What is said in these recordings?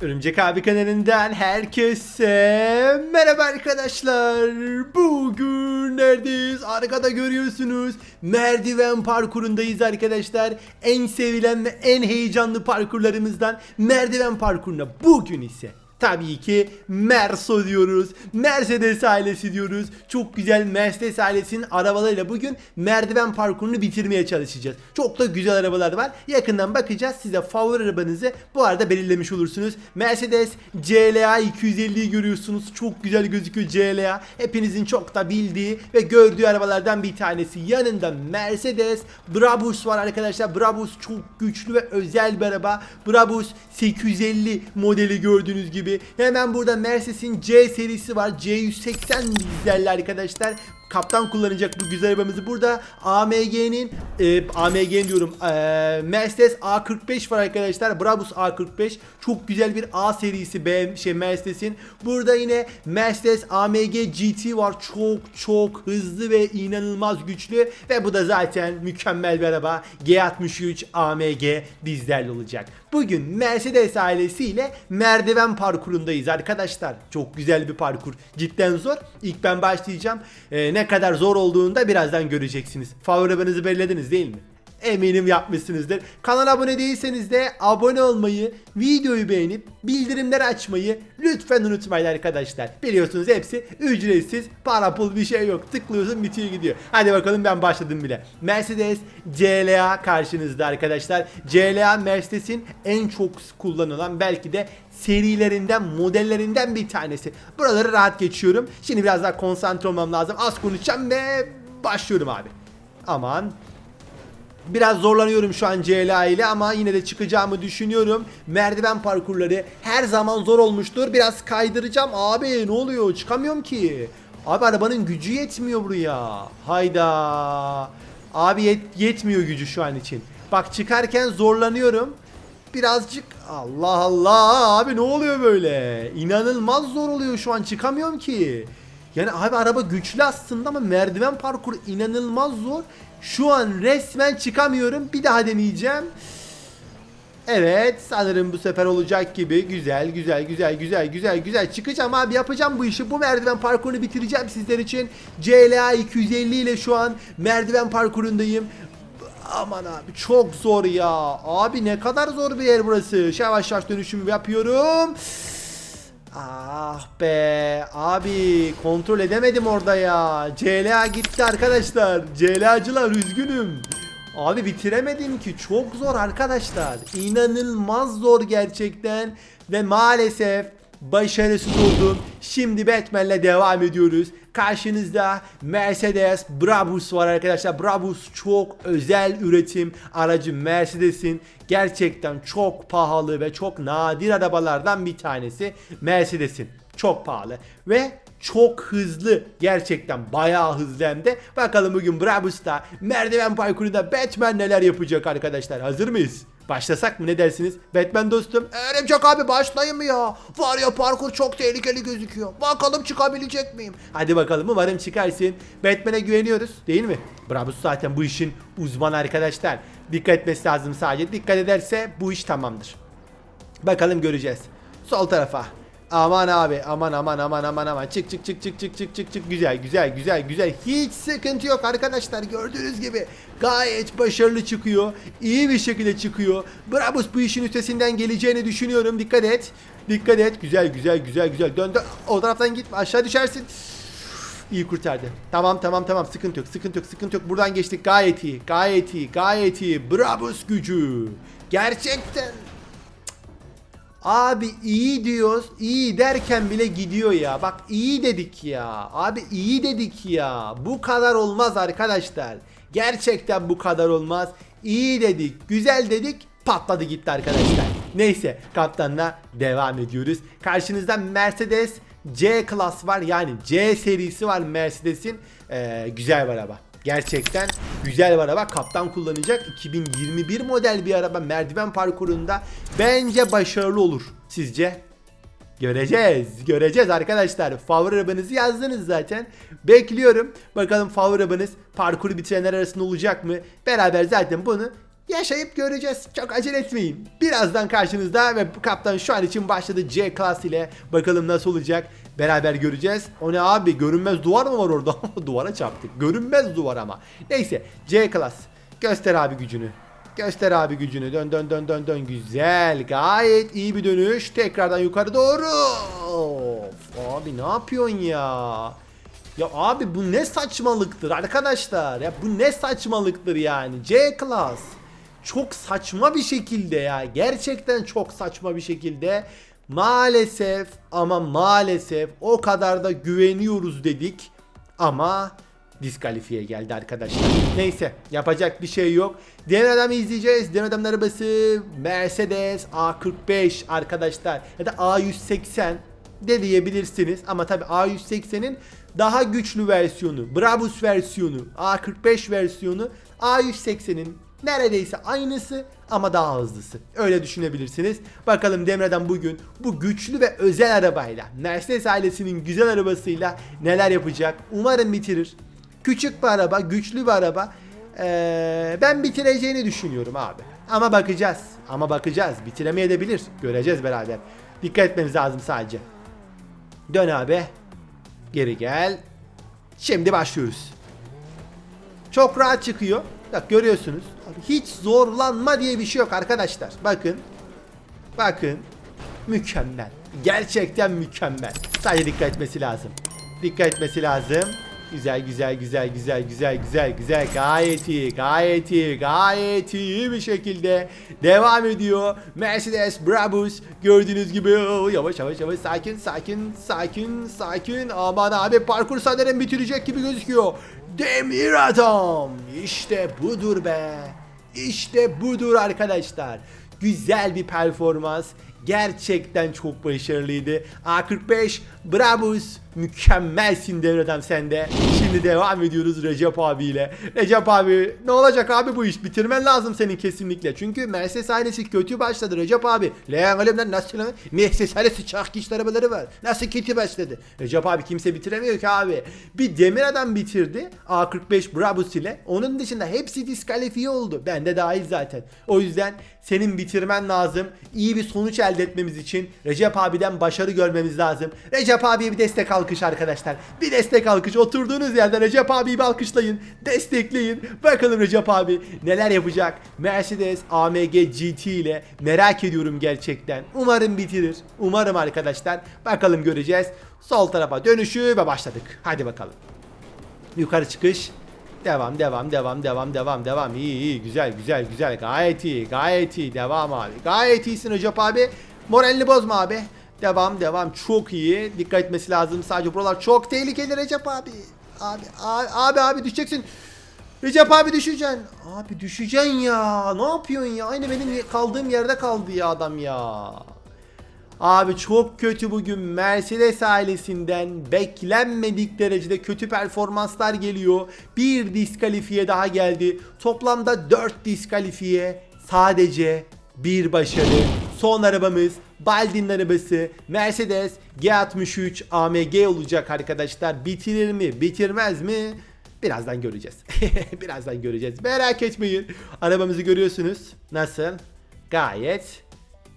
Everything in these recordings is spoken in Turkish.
Örümcek abi kanalından herkese merhaba arkadaşlar. Bugün neredeyiz? Arkada görüyorsunuz. Merdiven parkurundayız arkadaşlar. En sevilen ve en heyecanlı parkurlarımızdan merdiven parkuruna. Bugün ise Tabii ki Merso diyoruz. Mercedes ailesi diyoruz. Çok güzel Mercedes ailesinin arabalarıyla bugün merdiven parkurunu bitirmeye çalışacağız. Çok da güzel arabalar var. Yakından bakacağız. Size favori arabanızı bu arada belirlemiş olursunuz. Mercedes CLA 250'yi görüyorsunuz. Çok güzel gözüküyor CLA. Hepinizin çok da bildiği ve gördüğü arabalardan bir tanesi. Yanında Mercedes Brabus var arkadaşlar. Brabus çok güçlü ve özel bir araba. Brabus 850 modeli gördüğünüz gibi. Hemen burada Mercedes'in C serisi var. C180 dizelli arkadaşlar. Kaptan kullanacak bu güzel arabamızı. Burada AMG'nin e, AMG diyorum. E, Mercedes A45 var arkadaşlar. Brabus A45. Çok güzel bir A serisi B şey Mercedes'in. Burada yine Mercedes AMG GT var. Çok çok hızlı ve inanılmaz güçlü ve bu da zaten mükemmel bir araba. G63 AMG dizlerli olacak. Bugün Mercedes ailesiyle merdiven parkurundayız arkadaşlar. Çok güzel bir parkur. Cidden zor. İlk ben başlayacağım. Ee, ne kadar zor olduğunu da birazdan göreceksiniz. Favori arabanızı belirlediniz değil mi? Eminim yapmışsınızdır. Kanala abone değilseniz de abone olmayı, videoyu beğenip bildirimleri açmayı lütfen unutmayın arkadaşlar. Biliyorsunuz hepsi ücretsiz, para pul bir şey yok. Tıklıyorsun bitiyor gidiyor. Hadi bakalım ben başladım bile. Mercedes CLA karşınızda arkadaşlar. CLA Mercedes'in en çok kullanılan belki de serilerinden, modellerinden bir tanesi. Buraları rahat geçiyorum. Şimdi biraz daha konsantre olmam lazım. Az konuşacağım ve başlıyorum abi. Aman Biraz zorlanıyorum şu an CLA ile ama yine de çıkacağımı düşünüyorum. Merdiven parkurları her zaman zor olmuştur. Biraz kaydıracağım. Abi ne oluyor? Çıkamıyorum ki. Abi arabanın gücü yetmiyor buraya. Hayda. Abi yet- yetmiyor gücü şu an için. Bak çıkarken zorlanıyorum. Birazcık Allah Allah abi ne oluyor böyle? İnanılmaz zor oluyor şu an çıkamıyorum ki. Yani abi araba güçlü aslında ama merdiven parkuru inanılmaz zor. Şu an resmen çıkamıyorum. Bir daha deneyeceğim. Evet sanırım bu sefer olacak gibi. Güzel güzel güzel güzel güzel güzel. Çıkacağım abi yapacağım bu işi. Bu merdiven parkurunu bitireceğim sizler için. CLA 250 ile şu an merdiven parkurundayım. Aman abi çok zor ya. Abi ne kadar zor bir yer burası. Yavaş yavaş dönüşümü yapıyorum. Ah be abi kontrol edemedim orada ya. CLA gitti arkadaşlar. CLA'cılar üzgünüm. Abi bitiremedim ki çok zor arkadaşlar. İnanılmaz zor gerçekten ve maalesef başarısız oldum. Şimdi Batman'le devam ediyoruz. Karşınızda Mercedes Brabus var arkadaşlar. Brabus çok özel üretim aracı Mercedes'in gerçekten çok pahalı ve çok nadir arabalardan bir tanesi Mercedes'in. Çok pahalı ve çok hızlı gerçekten bayağı hızlı hem de. Bakalım bugün Brabus'ta merdiven parkurunda Batman neler yapacak arkadaşlar. Hazır mıyız? Başlasak mı ne dersiniz? Batman dostum. Örümcek abi başlayayım mı ya? Var ya parkur çok tehlikeli gözüküyor. Bakalım çıkabilecek miyim? Hadi bakalım umarım çıkarsın. Batman'e güveniyoruz değil mi? Brabus zaten bu işin uzmanı arkadaşlar. Dikkat etmesi lazım sadece. Dikkat ederse bu iş tamamdır. Bakalım göreceğiz. Sol tarafa. Aman abi aman aman aman aman aman. Çık çık çık çık çık çık çık çık. Güzel güzel güzel güzel. Hiç sıkıntı yok arkadaşlar. Gördüğünüz gibi gayet başarılı çıkıyor. İyi bir şekilde çıkıyor. Brabus bu işin üstesinden geleceğini düşünüyorum. Dikkat et. Dikkat et. Güzel güzel güzel güzel. Dön dön o taraftan gitme aşağı düşersin. İyi kurtardı. Tamam tamam tamam. Sıkıntı yok sıkıntı yok sıkıntı yok. Buradan geçtik. Gayet iyi gayet iyi gayet iyi. Brabus gücü. Gerçekten. Abi iyi diyoruz. iyi derken bile gidiyor ya. Bak iyi dedik ya. Abi iyi dedik ya. Bu kadar olmaz arkadaşlar. Gerçekten bu kadar olmaz. İyi dedik, güzel dedik, patladı gitti arkadaşlar. Neyse kaptanla devam ediyoruz. Karşınızda Mercedes C Class var yani C serisi var Mercedes'in. Ee, güzel bir araba. Gerçekten güzel bir araba. Kaptan kullanacak. 2021 model bir araba merdiven parkurunda bence başarılı olur. Sizce? Göreceğiz. Göreceğiz arkadaşlar. Favori arabanızı yazdınız zaten. Bekliyorum. Bakalım favori arabanız parkuru bitirenler arasında olacak mı? Beraber zaten bunu Yaşayıp göreceğiz. Çok acele etmeyin. Birazdan karşınızda ve kaptan şu an için başladı C Class ile. Bakalım nasıl olacak. Beraber göreceğiz. O ne abi? Görünmez duvar mı var orada? Duvara çarptık. Görünmez duvar ama. Neyse. C Class. Göster abi gücünü. Göster abi gücünü. Dön dön dön dön dön. Güzel. Gayet iyi bir dönüş. Tekrardan yukarı doğru. Of, abi ne yapıyorsun ya? Ya abi bu ne saçmalıktır arkadaşlar. Ya bu ne saçmalıktır yani. C Class. Çok saçma bir şekilde ya. Gerçekten çok saçma bir şekilde. Maalesef ama maalesef o kadar da güveniyoruz dedik. Ama diskalifiye geldi arkadaşlar. Neyse yapacak bir şey yok. Diğer adamı izleyeceğiz. Diğer adamın arabası Mercedes A45 arkadaşlar. Ya da A180 de diyebilirsiniz. Ama tabi A180'in daha güçlü versiyonu, Brabus versiyonu, A45 versiyonu, A180'in neredeyse aynısı ama daha hızlısı. Öyle düşünebilirsiniz. Bakalım Demre'den bugün bu güçlü ve özel arabayla, Mercedes ailesinin güzel arabasıyla neler yapacak? Umarım bitirir. Küçük bir araba, güçlü bir araba. Ee, ben bitireceğini düşünüyorum abi. Ama bakacağız. Ama bakacağız. Bitiremeyebilir. Göreceğiz beraber. Dikkat etmemiz lazım sadece. Dön abi. Geri gel. Şimdi başlıyoruz. Çok rahat çıkıyor. Bak görüyorsunuz. Hiç zorlanma diye bir şey yok arkadaşlar. Bakın. Bakın. Mükemmel. Gerçekten mükemmel. Sadece dikkat etmesi lazım. Dikkat etmesi lazım. Güzel güzel güzel güzel güzel güzel güzel gayet iyi gayet iyi gayet iyi bir şekilde devam ediyor Mercedes Brabus gördüğünüz gibi Oo, yavaş yavaş yavaş sakin sakin sakin sakin aman abi parkur sanırım bitirecek gibi gözüküyor Demir Adam işte budur be. İşte budur arkadaşlar. Güzel bir performans. Gerçekten çok başarılıydı. A45 Brabus mükemmelsin devreden sende. Şimdi devam ediyoruz Recep abiyle. Recep abi ne olacak abi bu iş? Bitirmen lazım senin kesinlikle. Çünkü Mercedes ailesi kötü başladı Recep abi. Leğen alemden nasıl Mercedes ailesi çak geçti arabaları var. Nasıl kötü başladı? Recep abi kimse bitiremiyor ki abi. Bir demir adam bitirdi. A45 Brabus ile. Onun dışında hepsi diskalifiye oldu. Ben de dahil zaten. O yüzden senin bitirmen lazım. İyi bir sonuç elde etmemiz için Recep abiden başarı görmemiz lazım. Recep abiye bir destek alkış arkadaşlar. Bir destek alkış. Oturduğunuz yerden Recep abiyi bir alkışlayın. Destekleyin. Bakalım Recep abi neler yapacak. Mercedes AMG GT ile merak ediyorum gerçekten. Umarım bitirir. Umarım arkadaşlar. Bakalım göreceğiz. Sol tarafa dönüşü ve başladık. Hadi bakalım. Yukarı çıkış. Devam devam devam devam devam devam iyi iyi güzel güzel güzel gayet iyi gayet iyi devam abi gayet iyisin Recep abi moralini bozma abi devam devam. Çok iyi. Dikkat etmesi lazım sadece buralar. Çok tehlikeli Recep abi. Abi abi abi, abi düşeceksin. Recep abi düşeceksin. Abi düşeceksin ya. Ne yapıyorsun ya? Aynı benim kaldığım yerde kaldı ya adam ya. Abi çok kötü bugün. Mercedes ailesinden beklenmedik derecede kötü performanslar geliyor. Bir diskalifiye daha geldi. Toplamda 4 diskalifiye. Sadece bir başarı. Son arabamız Baldin'in arabası Mercedes G63 AMG olacak arkadaşlar. Bitirir mi? Bitirmez mi? Birazdan göreceğiz. Birazdan göreceğiz. Merak etmeyin. Arabamızı görüyorsunuz. Nasıl? Gayet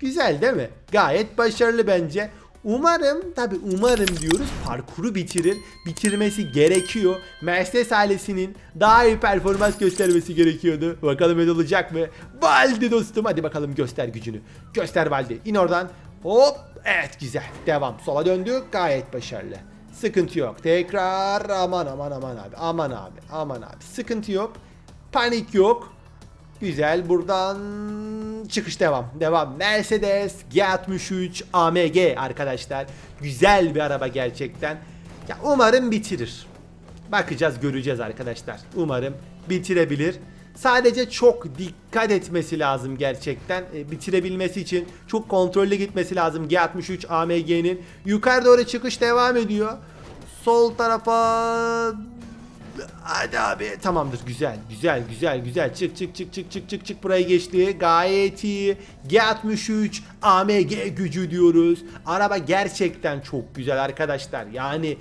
Güzel değil mi? Gayet başarılı bence. Umarım tabi umarım diyoruz parkuru bitirir. Bitirmesi gerekiyor. Mercedes ailesinin daha iyi performans göstermesi gerekiyordu. Bakalım öyle olacak mı? Baldi dostum hadi bakalım göster gücünü. Göster Baldi. İn oradan. Hop. Evet güzel. Devam. Sola döndük. Gayet başarılı. Sıkıntı yok. Tekrar aman aman aman abi. Aman abi. Aman abi. Sıkıntı yok. Panik yok. Güzel buradan çıkış devam. Devam. Mercedes G63 AMG arkadaşlar. Güzel bir araba gerçekten. Ya umarım bitirir. Bakacağız göreceğiz arkadaşlar. Umarım bitirebilir. Sadece çok dikkat etmesi lazım gerçekten. E, bitirebilmesi için çok kontrollü gitmesi lazım G63 AMG'nin. Yukarı doğru çıkış devam ediyor. Sol tarafa Hadi abi tamamdır. Güzel güzel güzel güzel. Çık çık çık çık çık çık çık. Burayı geçti. Gayet iyi. G63 AMG gücü diyoruz. Araba gerçekten çok güzel arkadaşlar. Yani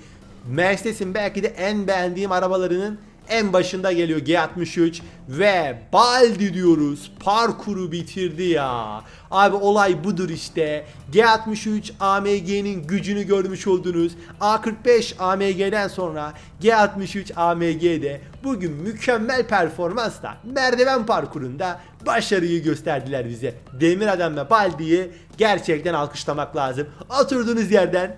Mercedes'in belki de en beğendiğim arabalarının en başında geliyor G63 ve Baldi diyoruz. Parkuru bitirdi ya. Abi olay budur işte. G63 AMG'nin gücünü görmüş oldunuz. A45 AMG'den sonra G63 AMG'de bugün mükemmel performansla merdiven parkurunda başarıyı gösterdiler bize. Demir Adam ve Baldi'yi gerçekten alkışlamak lazım. Oturduğunuz yerden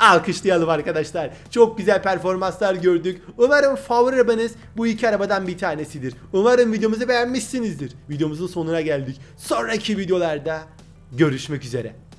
Alkışlayalım arkadaşlar. Çok güzel performanslar gördük. Umarım favori arabanız bu iki arabadan bir tanesidir. Umarım videomuzu beğenmişsinizdir. Videomuzun sonuna geldik. Sonraki videolarda görüşmek üzere.